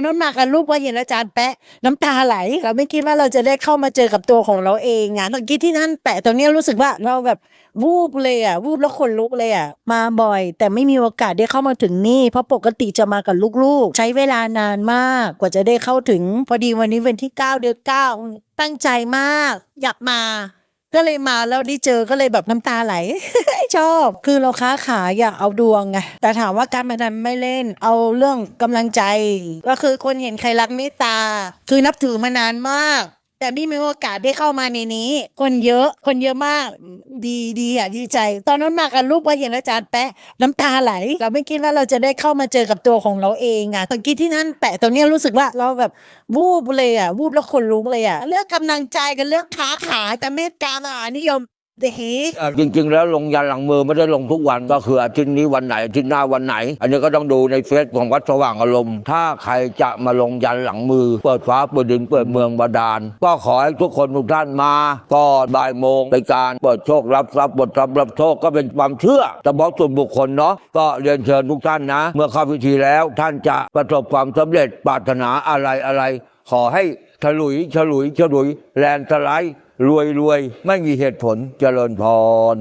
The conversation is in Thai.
นนั้นมากันรูปว่าเห็นอาจารย์แปะน้ำตาไหลเราไม่คิดว่าเราจะได้เข้ามาเจอกับตัวของเราเองอะตอนกี้ที่ท่านแปะตรงเนี้รู้สึกว่าเราแบบวูบเลยอะวูบแล้วขนลุกเลยอะมาบ่อย แต่ไม่มีโอกาสได้เข้ามาถึงนี่เพราะปกติจะมากับลูกๆ ใช้เวลานานมากกว่าจะได้เข้าถึง พอดีวันนี้วันที่เก้าเดือนเก้าตั้งใจมาก อยากมา ก็เลยมาแล้วได้เจอก็เลยแบบน้ำตาไหล ชอบ คือเราค้าขายอยากเอาดวงไงแต่ถามว่าการพนันไม่เล่น เอาเรื่องกำลังใจ ก็คือคนเห็นใครรักเมตตา คือนับถือมานานมาก แต่นี่มีโอกาสได้เข้ามาในนี้ คนเยอะ คนเยอะมาก ดีดีอะดีใจ ตอนนั้นมากันรูปว่าเห็นอาจารย์แปะน้ำตาไหล เราไม่คิดว่าเราจะได้เข้ามาเจอกับตัวของเราเองอะตอนกี้ที่นั่นแปะตอนนี้รู้สึกว่าเราแบบวูบเลยอะวูบแล้วคนรู้เลยอะเรื่องกำลังใจกันเรื่องค้าขายแต่เมตตามหานิยม เดฮีเอ่อจริง ๆ แล้วลงยันหลังมือไม่ได้ลงทุกวันก็คืออาทิตย์นี้วันไหนอาทิตย์หน้าวันไหน อันนี้ก็ต้องดูในเฟซของวัดสว่างอารมณ์ ถ้าใครจะมาลงยันหลังมือ เปิดฟ้าเปิดดินเปิดเมืองบาดาล ก็ขอให้ทุกคนทุกท่านมาก็บ่ายโมงเป็นการเปิดโชครับทรัพย์บทรับรับโชคก็เป็นความเชื่อเฉพาะส่วนบุคคลเนาะก็เรียนเชิญทุกท่านนะ เมื่อเข้าพิธีแล้วท่านจะประสบความสำเร็จปรารถนาอะไรอะไรขอให้ฉลุยฉลุยฉลุยแลนสไลด์ รวยรวยไม่มีเหตุผลเจริญพร